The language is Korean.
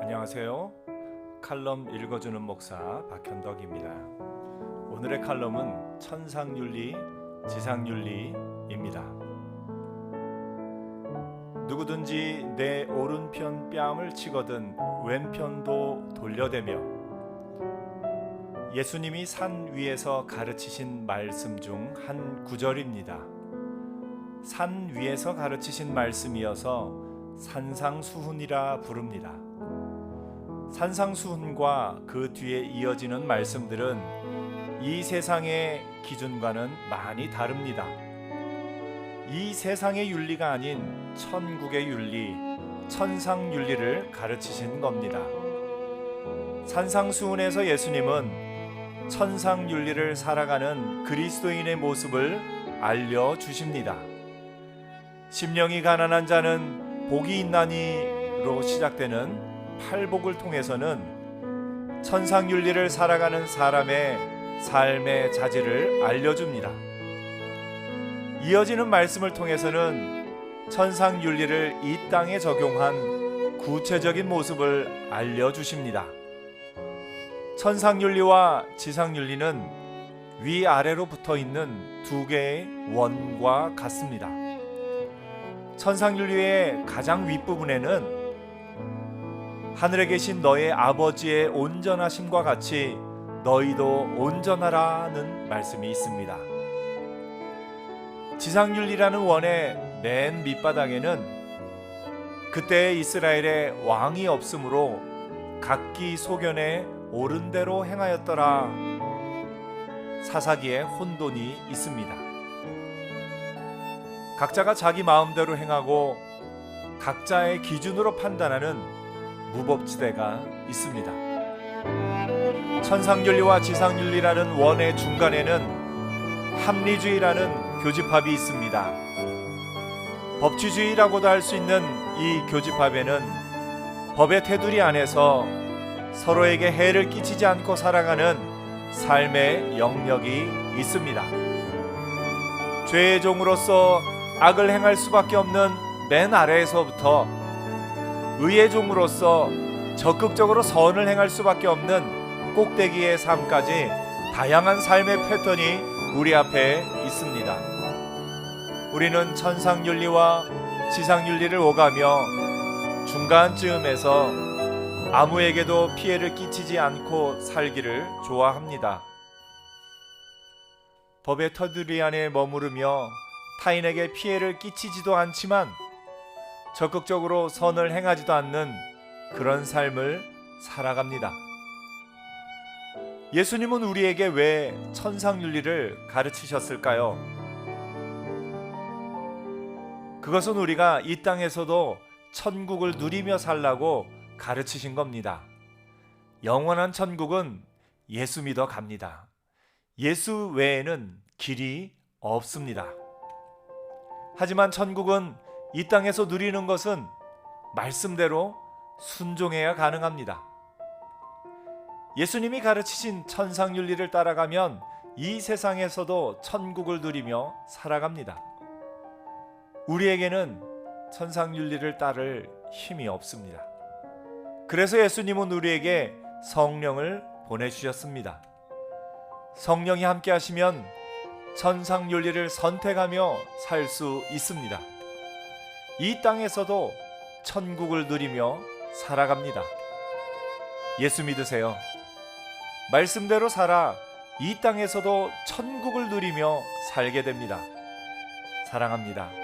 안녕하세요. 칼럼 읽어주는 목사 박현덕입니다. 오늘의 칼럼은 천상윤리, 지상윤리입니다. 누구든지 내 오른편 뺨을 치거든 왼편도 돌려대며 예수님이 산 위에서 가르치신 말씀 중 한 구절입니다. 산 위에서 가르치신 말씀이어서 산상수훈이라 부릅니다. 산상수훈과 그 뒤에 이어지는 말씀들은 이 세상의 기준과는 많이 다릅니다. 이 세상의 윤리가 아닌 천국의 윤리, 천상 윤리를 가르치신 겁니다. 산상수훈에서 예수님은 천상 윤리를 살아가는 그리스도인의 모습을 알려 주십니다. 심령이 가난한 자는 복이 있나니로 시작되는 팔복을 통해서는 천상 윤리를 살아가는 사람의 삶의 자질을 알려줍니다. 이어지는 말씀을 통해서는 천상 윤리를 이 땅에 적용한 구체적인 모습을 알려주십니다. 천상 윤리와 지상 윤리는 위아래로 붙어 있는 두 개의 원과 같습니다. 천상윤리의 가장 윗부분에는 하늘에 계신 너의 아버지의 온전하심과 같이 너희도 온전하라는 말씀이 있습니다. 지상윤리라는 원의 맨 밑바닥에는 그때 이스라엘의 왕이 없으므로 각기 소견에 옳은 대로 행하였더라 사사기의 혼돈이 있습니다. 각자가 자기 마음대로 행하고 각자의 기준으로 판단하는 무법지대가 있습니다. 천상윤리와 지상윤리라는 원의 중간에는 합리주의라는 교집합이 있습니다. 법치주의라고도 할 수 있는 이 교집합에는 법의 테두리 안에서 서로에게 해를 끼치지 않고 살아가는 삶의 영역이 있습니다. 죄의 종으로서 악을 행할 수밖에 없는 맨 아래에서부터 의의 종으로서 적극적으로 선을 행할 수밖에 없는 꼭대기의 삶까지 다양한 삶의 패턴이 우리 앞에 있습니다. 우리는 천상윤리와 지상윤리를 오가며 중간쯤에서 아무에게도 피해를 끼치지 않고 살기를 좋아합니다. 법의 터두리 안에 머무르며 타인에게 피해를 끼치지도 않지만 적극적으로 선을 행하지도 않는 그런 삶을 살아갑니다. 예수님은 우리에게 왜 천상윤리를 가르치셨을까요? 그것은 우리가 이 땅에서도 천국을 누리며 살라고 가르치신 겁니다. 영원한 천국은 예수 믿어 갑니다. 예수 외에는 길이 없습니다. 하지만 천국은 이 땅에서 누리는 것은 말씀대로 순종해야 가능합니다. 예수님이 가르치신 천상윤리를 따라가면 이 세상에서도 천국을 누리며 살아갑니다. 우리에게는 천상윤리를 따를 힘이 없습니다. 그래서 예수님은 우리에게 성령을 보내주셨습니다. 성령이 함께 하시면 천상윤리를 선택하며 살 수 있습니다. 이 땅에서도 천국을 누리며 살아갑니다. 예수 믿으세요. 말씀대로 살아 이 땅에서도 천국을 누리며 살게 됩니다. 사랑합니다.